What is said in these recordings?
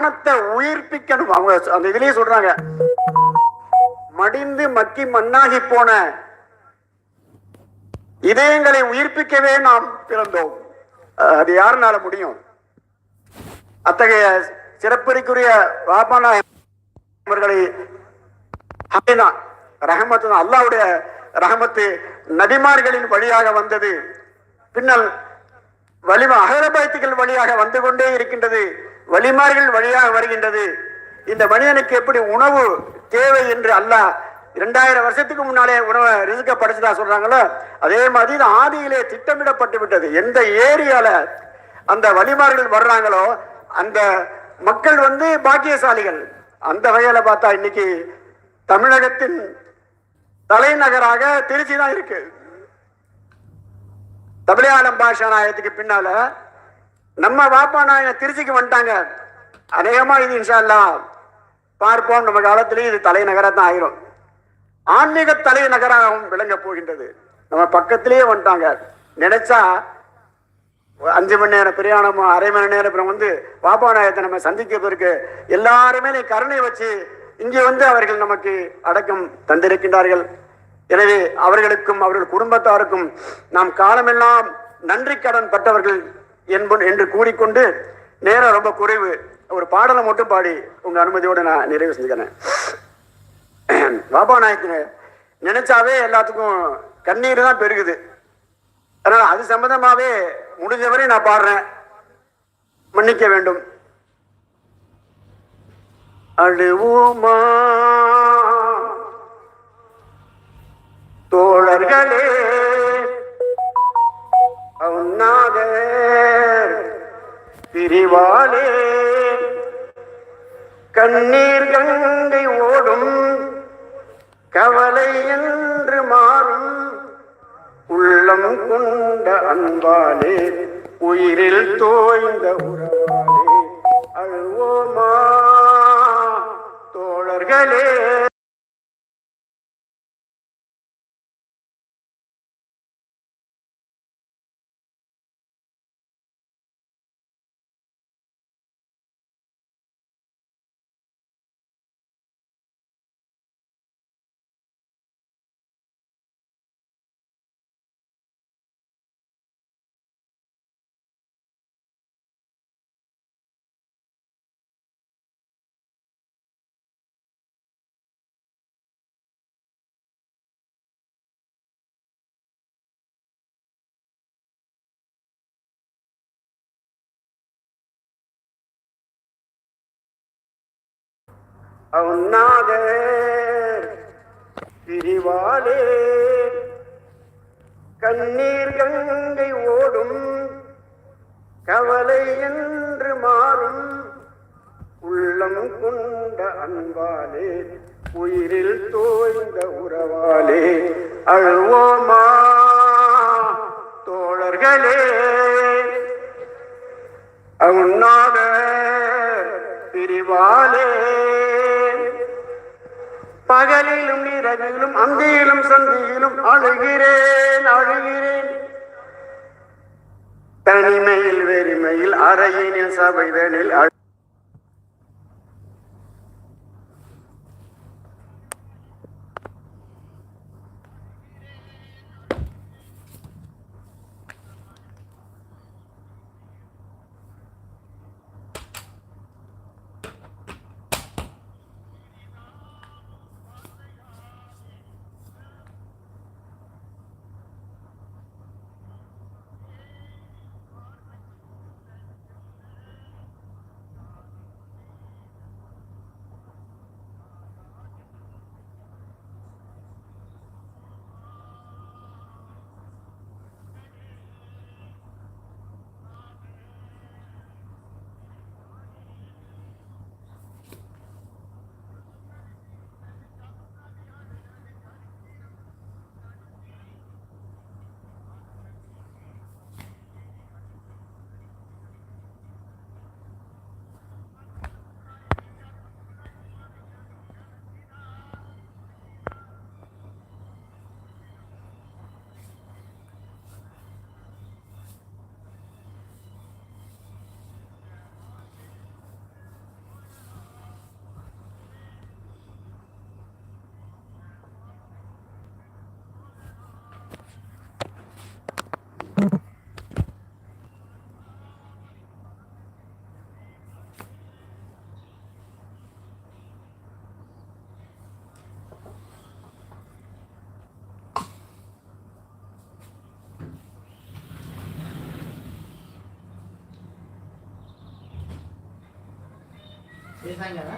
மரணத்தை உயிர்ப்பிக்கணும். அவங்க அந்த இதுலயே சொல்றாங்க. மடிந்து மக்கி மண்ணாகி போன இதயங்களை உயிர்ப்பிக்கவே நாம் பிறந்தோம். அது யாருனால முடியும்? அத்தகைய சிறப்பிற்குரிய வாபானா அவர்களை அப்படிதான் ரஹமத்து தான் அல்லாவுடைய ரஹமத்து நபிமார்களின் வழியாக வந்தது. பின்னல் வலிம அகரபாய்த்துகள் வழியாக வந்து கொண்டே இருக்கின்றது. வழிமார்கள் வழியாக வருகின்றது. இந்த மனிதனுக்கு எப்படி உணவு தேவை என்று அல்லாஹ் இரண்டாயிரம் வருஷத்துக்கு முன்னாலே உணவை ரிசுக்க படைச்சதா சொல்றாங்களோ அதே மாதிரி இது ஆதியிலே திட்டமிடப்பட்டு விட்டது. எந்த ஏரியால அந்த வழிமார்கள் வர்றாங்களோ அந்த மக்கள் வந்து பாக்கியசாலிகள். அந்த வகையில பார்த்தா இன்னைக்கு தமிழகத்தின் தலைநகராக திருச்சி தான் இருக்கு தமிழாளம் பாஷா நாயகத்துக்கு பின்னால நம்ம வாப்பா நான் திருச்சிக்கு வந்துட்டாங்க. அநேகமா இது இன்ஷா அல்லாஹ் பார்ப்போம் நம்ம காலத்திலேயே இது தலைநகராக தான் ஆயிரும். ஆன்மீக தலைநகராகவும் விளங்க போகின்றது. நம்ம பக்கத்திலேயே வந்துட்டாங்க. நினைச்சா ஒரு அஞ்சு மணி நேரம் பிரயாணமோ அரை மணி நேரம் அப்புறம் வந்து பாபா நாயத்தை நம்ம சந்திக்கிறதற்கு எல்லாருமே நீ கருணை வச்சு இங்கே வந்து அவர்கள் நமக்கு அடக்கம் தந்திருக்கின்றார்கள். எனவே அவர்களுக்கும் அவர்கள் குடும்பத்தாருக்கும் நாம் காலமெல்லாம் நன்றி கடன் பட்டவர்கள் என்பன் என்று கூறிக்கொண்டு நேரம் ரொம்ப குறைவு. ஒரு பாடலை மட்டும் பாடி உங்க அனுமதியோட நான் நிறைவு செஞ்சுக்கிறேன். பாபா நாயக்கு நினைச்சாவே எல்லாத்துக்கும் கண்ணீர் தான் பெருகுது. அதனால் அது சம்பந்தமாகவே முடிஞ்சவரை நான் பாடுறேன். மன்னிக்க வேண்டும். அழுவோமா? பிரிவாளே கண்ணீர் கங்கை ஓடும் கவலை என்று மாறும். உள்ளம் கொண்ட அன்பாலே உயிரில் தோய்ந்த உறவாலே அழுவோமா தோழர்களே. அவனாக திரிவாளே கண்ணீர் கங்கை ஓடும் கவலை என்று மாறும். உள்ளம் கொண்ட அன்பாலே உயிரில் தோய்ந்த உறவாலே. அழுவோமா தோழர்களே. அவுன்னாத பிரிவாலே பகலிலும் இரவிலும் அந்தியிலும் சந்தியிலும் அழுகிறேன் அழுகிறேன். தனிமையில் வெறுமையில் அறையினில் சபைதனில் அழு- ये सांगा ना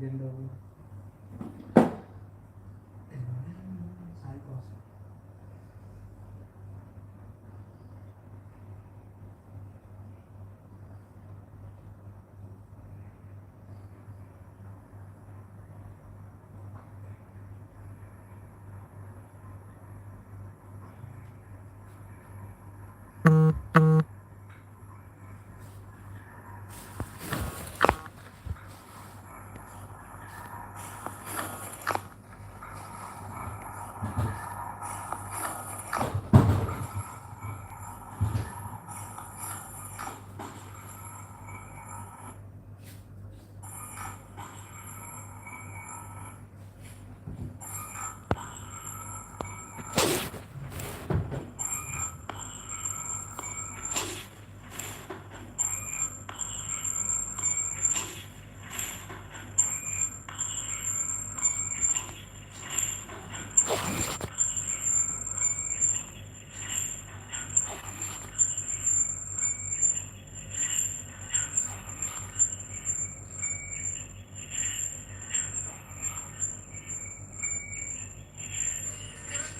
边都